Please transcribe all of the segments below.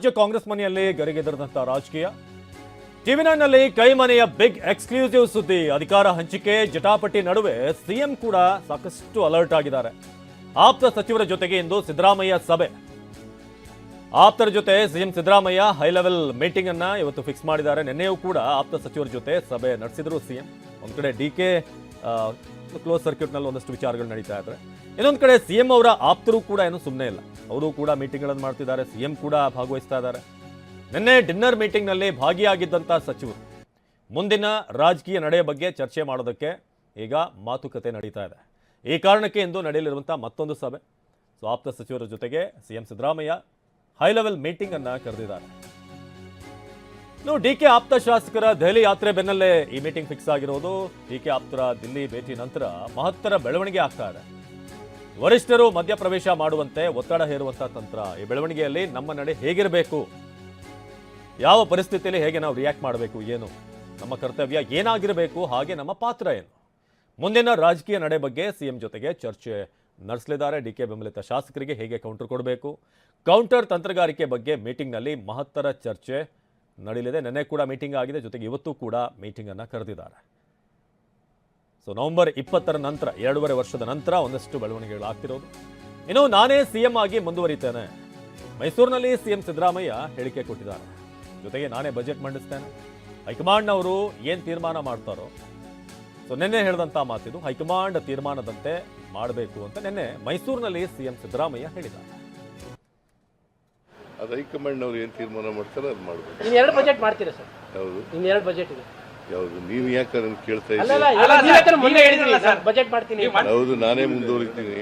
ರಾಜ್ಯ ಕಾಂಗ್ರೆಸ್ ಮನೆಯಲ್ಲಿ ಗರಿಗೆದರದಂತ ರಾಜಕೀಯ. ಟಿವಿನಲ್ಲಿ ಕೈಮನೆಯ ಬಿಗ್ ಎಕ್ಸ್ಕ್ಲೂಸಿವ್ ಸುದ್ದಿ. ಅಧಿಕಾರ ಹಂಚಿಕೆ, ಜಟಾಪಟಿ ನಡುವೆ ಸಿಎಂ ಕೂಡ ಸಾಕಷ್ಟು ಅಲರ್ಟ್ ಆಗಿದ್ದಾರೆ. ಆಪ್ತ ಸಚಿವರ ಜೊತೆಗೆ ಇಂದು ಸಿದ್ದರಾಮಯ್ಯ ಸಭೆ. ಆಪ್ತರ ಜೊತೆ CM Siddaramaiah high level meeting ಅನ್ನ ಇವತ್ತು ಫಿಕ್ಸ್ ಮಾಡಿದ್ದಾರೆ. ನಿನ್ನೆಯೂ ಕೂಡ ಆಪ್ತ ಸಚಿವರ ಜೊತೆ ಸಭೆ ನಡೆಸಿದ್ರು ಸಿಎಂ. ಒಂದ್ ಕಡೆ ಡಿ ಕೆ ಕ್ಲೋಸ್ ಸರ್ಕ್ಯೂಟ್ನಲ್ಲಿ ಒಂದಷ್ಟು ವಿಚಾರಗಳು ನಡೀತಾ ಇದ್ದಾರೆ ಇನ್ನೊಂದು ಕಡೆ ಸಿಎಂ ಅವರ ಆಪ್ತರು ಕೂಡ ಏನು ಸುಮ್ಮನೆ ಇಲ್ಲ. ಅವರು ಕೂಡ ಮೀಟಿಂಗ್ಗಳನ್ನು ಮಾಡ್ತಿದ್ದಾರೆ. ಸಿ ಸಿಎಂ ಕೂಡ ಭಾಗವಹಿಸ್ತಾ ಇದ್ದಾರೆ. ನಿನ್ನೆ ಡಿನ್ನರ್ ಮೀಟಿಂಗ್ನಲ್ಲಿ ಭಾಗಿಯಾಗಿದ್ದಂತ ಸಚಿವರು, ಮುಂದಿನ ರಾಜಕೀಯ ನಡೆಯ ಬಗ್ಗೆ ಚರ್ಚೆ ಮಾಡೋದಕ್ಕೆ ಈಗ ಮಾತುಕತೆ ನಡೀತಾ ಇದೆ. ಈ ಕಾರಣಕ್ಕೆ ಇಂದು ನಡೆಯಲಿರುವಂಥ ಮತ್ತೊಂದು ಸಭೆ. ಸೊ, ಆಪ್ತ ಸಚಿವರ ಜೊತೆಗೆ CM Siddaramaiah high level meeting ಅನ್ನ ಕರೆದಿದ್ದಾರೆ. ಇನ್ನು ಡಿ ಕೆ ಆಪ್ತ ಶಾಸಕರ ದೆಹಲಿ ಯಾತ್ರೆ ಬೆನ್ನಲ್ಲೇ ಈ ಮೀಟಿಂಗ್ ಫಿಕ್ಸ್ ಆಗಿರೋದು. ಡಿ ಕೆ ಆಪ್ತರ ದಿಲ್ಲಿ ಭೇಟಿ ನಂತರ ಮಹತ್ತರ ಬೆಳವಣಿಗೆ ಆಗ್ತಾ ಇದೆ. ವರಿಷ್ಠರು ಮಧ್ಯಪ್ರವೇಶ ಮಾಡುವಂತೆ ಒತ್ತಡ ಹೇರುವಂತಹ ತಂತ್ರ ಈ ಬೆಳವಣಿಗೆಯಲ್ಲಿ ನಮ್ಮ ನಡೆ ಹೇಗಿರಬೇಕು? ಯಾವ ಪರಿಸ್ಥಿತಿಯಲ್ಲಿ ಹೇಗೆ ನಾವು ರಿಯಾಕ್ಟ್ ಮಾಡಬೇಕು? ಏನು? ನಮ್ಮ ಕರ್ತವ್ಯ ಏನಾಗಿರಬೇಕು? ಹಾಗೆ ನಮ್ಮ ಪಾತ್ರ ಏನು? ಮುಂದಿನ ರಾಜಕೀಯ ನಡೆ ಬಗ್ಗೆ ಸಿಎಂ ಜೊತೆಗೆ ಚರ್ಚೆ ನಡೆಸಲಿದ್ದಾರೆ. ಡಿ ಕೆ ಬೆಂಬಲಿತ ಶಾಸಕರಿಗೆ ಹೇಗೆ ಕೌಂಟರ್ ಕೊಡಬೇಕು? ಕೌಂಟರ್ ತಂತ್ರಗಾರಿಕೆ ಬಗ್ಗೆ ಮೀಟಿಂಗ್ನಲ್ಲಿ ಮಹತ್ತರ ಚರ್ಚೆ ನಡೆಯಲಿದೆ ನಿನ್ನೆ ಕೂಡ ಮೀಟಿಂಗ್ ಆಗಿದೆ. ಜೊತೆಗೆ ಇವತ್ತು ಕೂಡ ಮೀಟಿಂಗನ್ನು ಕರೆದಿದ್ದಾರೆ. ಸೊ ನವೆಂಬರ್ ಇಪ್ಪತ್ತರ ನಂತರ ಎರಡೂವರೆ ವರ್ಷದ ನಂತರ ಒಂದಷ್ಟು ಬೆಳವಣಿಗೆಗಳು ಆಗ್ತಿರೋದು. ಇನ್ನು ನಾನೇ ಸಿಎಂ ಆಗಿ ಮುಂದುವರಿತೇನೆ. ಮೈಸೂರಿನಲ್ಲಿ ಸಿಎಂ ಸಿದ್ದರಾಮಯ್ಯ ಹೇಳಿಕೆ ಕೊಟ್ಟಿದ್ದಾರೆ. ಜೊತೆಗೆ ನಾನೇ ಬಜೆಟ್ ಮಂಡಿಸ್ತೇನೆ. ಹೈಕಮಾಂಡ್ನವರು ಏನು ತೀರ್ಮಾನ ಮಾಡ್ತಾರೋ ಸೊ ನಿನ್ನೆ ಹೇಳಿದಂಥ ಮಾತಿದು ಹೈಕಮಾಂಡ್ ತೀರ್ಮಾನದಂತೆ ಮಾಡಬೇಕು ಅಂತ ನಿನ್ನೆ ಮೈಸೂರಿನಲ್ಲಿ ಸಿಎಂ ಸಿದ್ದರಾಮಯ್ಯ ಹೇಳಿದ್ದಾರೆ. ಅದು ಹೈಕಮಾಂಡ್ನವ್ರು ಏನು ತೀರ್ಮಾನ ಮಾಡ್ತಾರೆ ಅದು ಮಾಡಬೇಕು. ಇನ್ನೆರಡು ಎರಡು ಬಜೆಟ್ ಮಾಡ್ತೀರಾ ಸರ್? ಹೌದು. ಇನ್ನೆರಡು ಬಜೆಟ್ ಇದೆ. ಯಾವುದು? ನೀವು ಯಾಕೆ ಅದನ್ನು ಕೇಳ್ತಾ ಇದ್ದೀರಿ ನೀವ್ ಬಜೆಟ್ ಮಾಡ್ತೀನಿ. ಹೌದು ನಾನೇ ಮುಂದುವರಿತೀನಿ.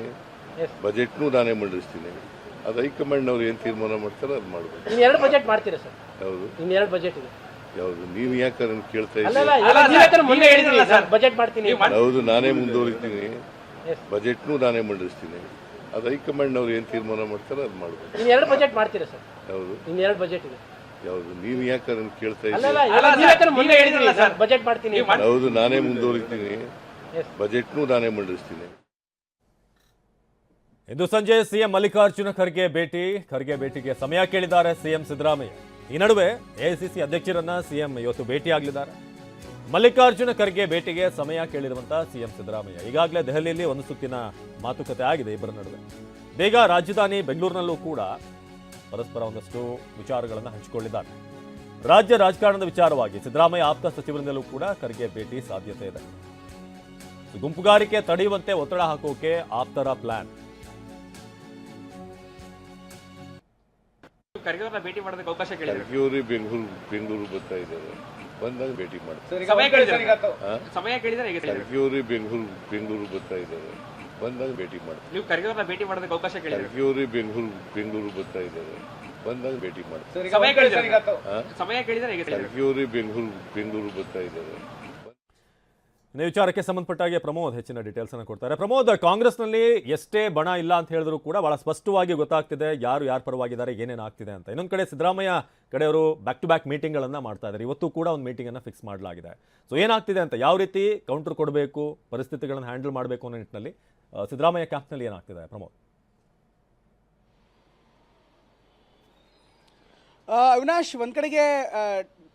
ಬಜೆಟ್ ಬಜೆಟ್ನು ನಾನೇ ಮಂಡಿಸ್ತೀನಿ. ಅದು ಹೈಕಮಾಂಡ್ನವ್ರು ಏನು ತೀರ್ಮಾನ ಮಾಡ್ತಾರೆ ಅದು ಮಾಡಬೇಕು. ಇನ್ನು ಎರಡು ಬಜೆಟ್ ಮಾಡ್ತೀರಾ ಸರ್? ಹೌದು. ಇನ್ನು ಎರಡು ಬಜೆಟ್ ಇದೆ. ಯಾವುದು? ನೀವು ಯಾಕೆ ಅದನ್ನು ಕೇಳ್ತಾ ಇದ್ದೀರಿ ನೀವ್ ಬಜೆಟ್ ಮಾಡ್ತೀನಿ ಹೌದು ನಾನೇ ಮುಂದುವರಿತೀನಿ. ಬಜೆಟ್ ಬಜೆಟ್ನು ನಾನೇ ಮಂಡಿಸ್ತೀನಿ. ಅದು ಹೈಕಮಾಂಡ್ನವ್ರು ಏನು ತೀರ್ಮಾನ ಮಾಡ್ತಾರೆ ಅದು ಮಾಡಬೇಕು. ಇನ್ನು ಎರಡು ಬಜೆಟ್ ಮಾಡ್ತೀರಾ ಸರ್? ಹೌದು. ಇನ್ನು ಎರಡು ಬಜೆಟ್ ಇದೆ. ಯಾವುದು ಯಾಕೆ ಅದನ್ನು ಕೇಳ್ತಾ ಇದ್ದೀನಿ ಅಲ್ಲಲ್ಲ ನೀವ್ ಯಾಕಂದ್ರೆ ಮೊನ್ನೆ ಹೇಳಿದ್ರಿ ಸರ್ ಬಜೆಟ್ ಮಾಡ್ತೀನಿ. ಹೌದು ನಾನೇ ಮುಂದುವರಿತೀನಿ. ಬಜೆಟ್ನು ನಾನೇ ಮಂಡಿಸ್ತೀನಿ. ಇಂದು ಸಂಜೆ ಸಿಎಂ ಮಲ್ಲಿಕಾರ್ಜುನ ಖರ್ಗೆ ಭೇಟಿ. ಖರ್ಗೆ ಭೇಟಿಗೆ ಸಮಯ ಕೇಳಿದ್ದಾರೆ ಸಿಎಂ ಸಿದ್ದರಾಮಯ್ಯ. ಈ ನಡುವೆ ಎಐಸಿಸಿ ಅಧ್ಯಕ್ಷರನ್ನ ಸಿಎಂ ಇವತ್ತು ಭೇಟಿಯಾಗಲಿದ್ದಾರೆ. ಮಲ್ಲಿಕಾರ್ಜುನ ಖರ್ಗೆ ಭೇಟಿಗೆ ಸಮಯ ಕೇಳಿರುವಂತಹ ಸಿಎಂ ಸಿದ್ದರಾಮಯ್ಯ. ಈಗಾಗಲೇ ದೆಹಲಿಯಲ್ಲಿ ಒಂದು ಸುತ್ತಿನ ಮಾತುಕತೆ ಆಗಿದೆ ಇಬ್ಬರ ನಡುವೆ. ಬೇಗ ರಾಜಧಾನಿ ಬೆಂಗಳೂರಿನಲ್ಲೂ ಕೂಡ ಪರಸ್ಪರ ಒಂದಷ್ಟು ವಿಚಾರಗಳನ್ನು ಹಂಚಿಕೊಂಡಿದ್ದಾರೆ ರಾಜ್ಯ ರಾಜಕಾರಣದ ವಿಚಾರವಾಗಿ ಸಿದ್ದರಾಮಯ್ಯ ಆಪ್ತ ಸಚಿವರಿಂದಲೂ ಕೂಡ ಖರ್ಗೆ ಭೇಟಿ ಸಾಧ್ಯತೆ ಇದೆ. ಗುಂಪುಗಾರಿಕೆ ತಡೆಯುವಂತೆ ಒತ್ತಡ ಹಾಕೋಕೆ ಆಪ್ತರ ಪ್ಲಾನ್. ಭೇಟಿ ಮಾಡೋದಕ್ಕೆ ಅವಕಾಶ ಖರ್ಗೆಯವರು ಬೆಂಗಳೂರು ಬೆಂಗಳೂರು ಬರ್ತಾ ಇದ್ದಾರೆ. ಬಂದಾಗ ಭೇಟಿ ಮಾಡ್ತಾರೆ. ಸಮಯ ಕೇಳಿದ್ರೆ. ಸಮಯ ಕೇಳಿದ್ರೆ ಹೇಗೆ ಸರ್? ಖರ್ಗೆಯವರು ಬೆಂಗಳೂರು ಬೆಂಗಳೂರು ಬರ್ತಾ ಇದ್ದಾರೆ. ಬಂದಾಗ ಭೇಟಿ ಮಾಡ್ತಾರೆ ನೀವು ಖರ್ಗೆವ್ರನ್ನ ಭೇಟಿ ಮಾಡೋದಕ್ಕೆ ಅವಕಾಶ ಕೇಳಿದ್ರು? ಖರ್ಗೆಯವರು ಬೆಂಗಳೂರು ಬೆಂಗಳೂರು ಬರ್ತಾ ಇದ್ದಾರೆ. ಬಂದಾಗ ಭೇಟಿ ಮಾಡ್ತಾರೆ ಸಮಯ ಕೇಳಿದ್ರೆ? ಸಮಯ ಕೇಳಿದ್ರೆ? ಹೇಗೆ? ಬೆಂಗಳೂರು ಬೆಂಗಳೂರು ಬರ್ತಾ ಇದ್ದಾರೆ. ವಿಚಾರಕ್ಕೆ ವಿಚಾರಕ್ಕೆ ಸಂಬಂಧಪಟ್ಟಾಗೆ ಪ್ರಮೋದ್ ಹೆಚ್ಚಿನ ಡೀಟೇಲ್ಸ್ ಅನ್ನು ಕೊಡ್ತಾರೆ. ಪ್ರಮೋದ್ ಕಾಂಗ್ರೆಸ್ನಲ್ಲಿ ಎಷ್ಟೇ ಬಣ ಇಲ್ಲ ಅಂತ ಹೇಳಿದ್ರು ಕೂಡ ಬಹಳ ಸ್ಪಷ್ಟವಾಗಿ ಗೊತ್ತಾಗ್ತಿದೆ ಯಾರು ಯಾರ ಪರವಾಗಿದ್ದಾರೆ ಏನೇನು ಆಗ್ತಿದೆ ಅಂತ. ಇನ್ನೊಂದು ಕಡೆ ಸಿದ್ದರಾಮಯ್ಯ ಕಡೆಯವರು ಬ್ಯಾಕ್ ಟು ಬ್ಯಾಕ್ ಮೀಟಿಂಗ್ಗಳನ್ನು ಮಾಡ್ತಾ ಇದ್ದಾರೆ. ಇವತ್ತು ಕೂಡ ಒಂದು ಮೀಟಿಂಗನ್ನು ಫಿಕ್ಸ್ ಮಾಡಲಾಗಿದೆ. ಸೊ ಏನಾಗ್ತಿದೆ ಅಂತ ಯಾವ ರೀತಿ ಕೌಂಟರ್ ಕೊಡಬೇಕು ಪರಿಸ್ಥಿತಿಗಳನ್ನು ಹ್ಯಾಂಡಲ್ ಮಾಡಬೇಕು ಅನ್ನೋ ನಿಟ್ಟಿನಲ್ಲಿ ಸಿದ್ದರಾಮಯ್ಯ ಕ್ಯಾಂಪ್ನಲ್ಲಿ ಏನಾಗ್ತಿದೆ ಪ್ರಮೋದ್ ಅವಿನಾಶ್ ಒಂದ್ ಕಡೆಗೆ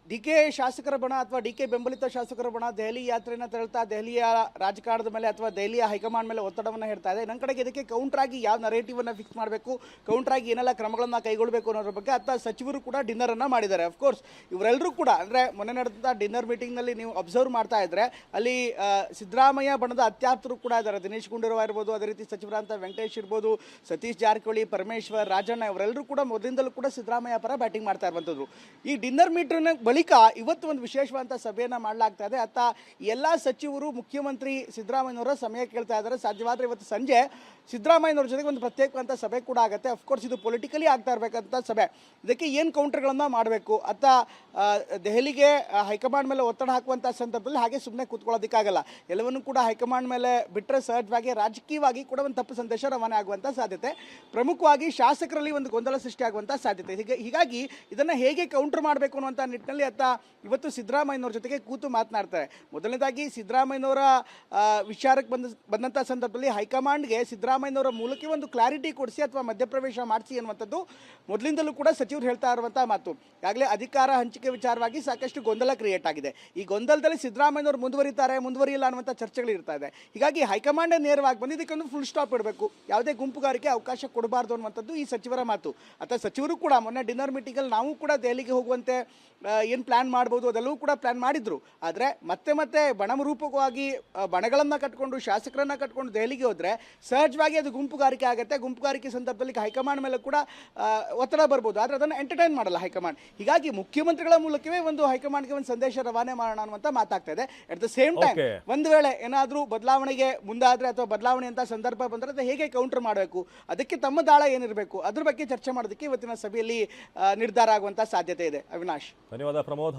ಡಿ ಕೆ ಶಾಸಕರ ಬಣ ಅಥವಾ ಡಿ ಕೆ ಬೆಂಬಲಿತ ಶಾಸಕರ ಬಣ ದೆಹಲಿ ಯಾತ್ರೆನ ತೆರಳ್ತಾ ದೆಹಲಿಯ ರಾಜಕಾರಣದ ಮೇಲೆ ಅಥವಾ ದೆಹಲಿಯ ಹೈಕಮಾಂಡ್ ಮೇಲೆ ಒತ್ತಡವನ್ನು ಹೇಳ್ತಾ ಇದೆ. ನನ್ನ ಕಡೆಗೆ ಇದಕ್ಕೆ ಕೌಂಟರ್ ಆಗಿ ಯಾವ ನರೇಟಿವ್ ಅನ್ನ ಫಿಕ್ಸ್ ಮಾಡಬೇಕು? ಕೌಂಟರ್ ಆಗಿ ಏನೆಲ್ಲ ಕ್ರಮಗಳನ್ನು ಕೈಗೊಳ್ಳಬೇಕು ಅನ್ನೋದ್ರ ಬಗ್ಗೆ ಅತ್ತ ಸಚಿವರು ಕೂಡ ಡಿನ್ನರ್ ಅನ್ನ ಮಾಡಿದ್ದಾರೆ. ಅಫ್ಕೋರ್ಸ್ ಇವರೆಲ್ಲರೂ ಕೂಡ ಅಂದ್ರೆ ಮೊನ್ನೆ ನಡೆದಂಥ ಡಿನ್ನರ್ ಮೀಟಿಂಗ್ನಲ್ಲಿ ನೀವು ಅಬ್ಸರ್ವ್ ಮಾಡ್ತಾ ಇದ್ರೆ ಅಲ್ಲಿ ಸಿದ್ದರಾಮಯ್ಯ ಬಣದ ಅತ್ಯಾಪ್ತರು ಕೂಡ ಇದ್ದಾರೆ. ದಿನೇಶ್ ಗುಂಡೂರಾವ್ ಇರ್ಬೋದು, ಅದೇ ರೀತಿ ಸಚಿವರಾದಂಥ ವೆಂಕಟೇಶ್ ಇರ್ಬೋದು, ಸತೀಶ್ ಜಾರಕಿಹೊಳಿ, ಪರಮೇಶ್ವರ್, ರಾಜಣ್ಣ ಇವರೆಲ್ಲರೂ ಕೂಡ ಮೊದಲಿಂದಲೂ ಕೂಡ ಸಿದ್ದರಾಮಯ್ಯ ಪರ ಬ್ಯಾಟಿಂಗ್ ಮಾಡ್ತಾ ಇರುವಂತದ್ದು. ಈ ಡಿನ್ನರ್ ಮೀಟರ್ನ ಬಳಿಕ ಇವತ್ತು ಒಂದು ವಿಶೇಷವಾದಂಥ ಸಭೆಯನ್ನು ಮಾಡಲಾಗ್ತಾ ಇದೆ. ಅತ್ತ ಎಲ್ಲ ಸಚಿವರು, ಮುಖ್ಯಮಂತ್ರಿ ಸಿದ್ದರಾಮಯ್ಯನವರ ಸಮಯ ಕೇಳ್ತಾ ಇದ್ದಾರೆ. ಸಾಧ್ಯವಾದರೆ ಇವತ್ತು ಸಂಜೆ ಸಿದ್ದರಾಮಯ್ಯನವರ ಜೊತೆಗೆ ಒಂದು ಪ್ರತ್ಯೇಕವಾದಂಥ ಸಭೆ ಕೂಡ ಆಗುತ್ತೆ. ಅಫ್ಕೋರ್ಸ್ ಇದು ಪೊಲಿಟಿಕಲಿ ಆಗ್ತಾ ಇರಬೇಕಂತ ಸಭೆ. ಇದಕ್ಕೆ ಏನು ಕೌಂಟರ್ಗಳನ್ನು ಮಾಡಬೇಕು? ಅತ್ತ ದೆಹಲಿಗೆ ಹೈಕಮಾಂಡ್ ಮೇಲೆ ಒತ್ತಡ ಹಾಕುವಂಥ ಸಂದರ್ಭದಲ್ಲಿ ಹಾಗೆ ಸುಮ್ಮನೆ ಕೂತ್ಕೊಳ್ಳೋದಕ್ಕಾಗಲ್ಲ. ಎಲ್ಲವನ್ನೂ ಕೂಡ ಹೈಕಮಾಂಡ್ ಮೇಲೆ ಬಿಟ್ಟರೆ ಸಹಜವಾಗಿ, ರಾಜಕೀಯವಾಗಿ ಕೂಡ ಒಂದು ತಪ್ಪು ಸಂದೇಶ ರವಾನೆ ಆಗುವಂಥ ಸಾಧ್ಯತೆ. ಪ್ರಮುಖವಾಗಿ ಶಾಸಕರಲ್ಲಿ ಒಂದು ಗೊಂದಲ ಸೃಷ್ಟಿಯಾಗುವಂಥ ಸಾಧ್ಯತೆ. ಹೀಗೆ, ಹೀಗಾಗಿ ಇದನ್ನು ಹೇಗೆ ಕೌಂಟರ್ ಮಾಡಬೇಕು ಅನ್ನುವಂಥ ನಿಟ್ಟಿನಲ್ಲಿ ಮಾಡಲಿ ಅಂತ ಇವತ್ತು ಸಿದ್ದರಾಮಯ್ಯನವ್ರ ಜೊತೆಗೆ ಕೂತು ಮಾತನಾಡ್ತಾರೆ ಮೊದಲನೇದಾಗಿ ಸಿದ್ದರಾಮಯ್ಯನವರ ವಿಚಾರಕ್ಕೆ ಬಂದ ಬಂದಂಥ ಸಂದರ್ಭದಲ್ಲಿ ಹೈಕಮಾಂಡ್ಗೆ ಸಿದ್ದರಾಮಯ್ಯನವರ ಮೂಲಕ ಒಂದು ಕ್ಲಾರಿಟಿ ಕೊಡಿಸಿ ಅಥವಾ ಮಧ್ಯಪ್ರವೇಶ ಮಾಡಿಸಿ ಅನ್ನುವಂಥದ್ದು ಮೊದಲಿಂದಲೂ ಕೂಡ ಸಚಿವರು ಹೇಳ್ತಾ ಇರುವಂಥ ಮಾತು. ಈಗಾಗಲೇ ಅಧಿಕಾರ ಹಂಚಿಕೆ ವಿಚಾರವಾಗಿ ಸಾಕಷ್ಟು ಗೊಂದಲ ಕ್ರಿಯೇಟ್ ಆಗಿದೆ. ಈ ಗೊಂದಲದಲ್ಲಿ ಸಿದ್ದರಾಮಯ್ಯನವರು ಮುಂದುವರಿತಾರೆ, ಮುಂದುವರಿಯಿಲ್ಲ ಅನ್ನುವಂಥ ಚರ್ಚೆಗಳು ಇರ್ತಾ ಇದೆ. ಹೀಗಾಗಿ ಹೈಕಮಾಂಡ್ ನೇರವಾಗಿ ಬಂದು ಇದಕ್ಕೊಂದು ಫುಲ್ ಸ್ಟಾಪ್ ಇಡಬೇಕು. ಯಾವುದೇ ಗುಂಪುಗಾರಿಕೆ ಅವಕಾಶ ಕೊಡಬಾರ್ದು ಅನ್ನುವಂಥದ್ದು ಈ ಸಚಿವರ ಮಾತು. ಅಥವಾ ಸಚಿವರು ಕೂಡ ಮೊನ್ನೆ ಡಿನ್ನರ್ ಮೀಟಿಂಗಲ್ಲಿ ನಾವು ಕೂಡ ದೆಹಲಿಗೆ ಹೋಗುವಂತೆ ಏನು ಪ್ಲ್ಯಾನ್ ಮಾಡ್ಬೋದು ಅದೆಲ್ಲವೂ ಕೂಡ ಪ್ಲ್ಯಾನ್ ಮಾಡಿದ್ರು. ಆದರೆ ಮತ್ತೆ ಮತ್ತೆ ಬಣಮರೂಪಕವಾಗಿ ಬಣಗಳನ್ನು ಕಟ್ಕೊಂಡು ಶಾಸಕರನ್ನ ಕಟ್ಕೊಂಡು ದೆಹಲಿಗೆ ಹೋದರೆ ಸಹಜವಾಗಿ ಅದು ಗುಂಪುಗಾರಿಕೆ ಆಗುತ್ತೆ. ಗುಂಪುಗಾರಿಕೆ ಸಂದರ್ಭದಲ್ಲಿ ಹೈಕಮಾಂಡ್ ಮೇಲೆ ಕೂಡ ಒತ್ತಡ ಬರ್ಬೋದು. ಆದರೆ ಅದನ್ನು ಎಂಟರ್ಟೈನ್ ಮಾಡಲ್ಲ ಹೈಕಮಾಂಡ್. ಹೀಗಾಗಿ ಮುಖ್ಯಮಂತ್ರಿಗಳ ಮೂಲಕವೇ ಒಂದು ಹೈಕಮಾಂಡ್ಗೆ ಒಂದು ಸಂದೇಶ ರವಾನೆ ಮಾಡೋಣ ಅನ್ನುವಂಥ ಮಾತಾಗ್ತಾ ಇದೆ ಅಟ್ ದ ಸೇಮ್ ಟೈಮ್. ಒಂದು ವೇಳೆ ಏನಾದರೂ ಬದಲಾವಣೆಗೆ ಮುಂದಾದ್ರೆ ಅಥವಾ ಬದಲಾವಣೆ ಅಂತ ಸಂದರ್ಭ ಬಂದರೆ ಅದು ಹೇಗೆ ಕೌಂಟರ್ ಮಾಡಬೇಕು? ಅದಕ್ಕೆ ತಮ್ಮ ದಾಳ ಏನಿರಬೇಕು? ಅದ್ರ ಬಗ್ಗೆ ಚರ್ಚೆ ಮಾಡೋದಕ್ಕೆ ಇವತ್ತಿನ ಸಭೆಯಲ್ಲಿ ನಿರ್ಧಾರ ಆಗುವಂತಹ ಸಾಧ್ಯತೆ ಇದೆ. ಅವಿನಾಶ್. ಧನ್ಯವಾದ. ಪ್ರಮೋದ್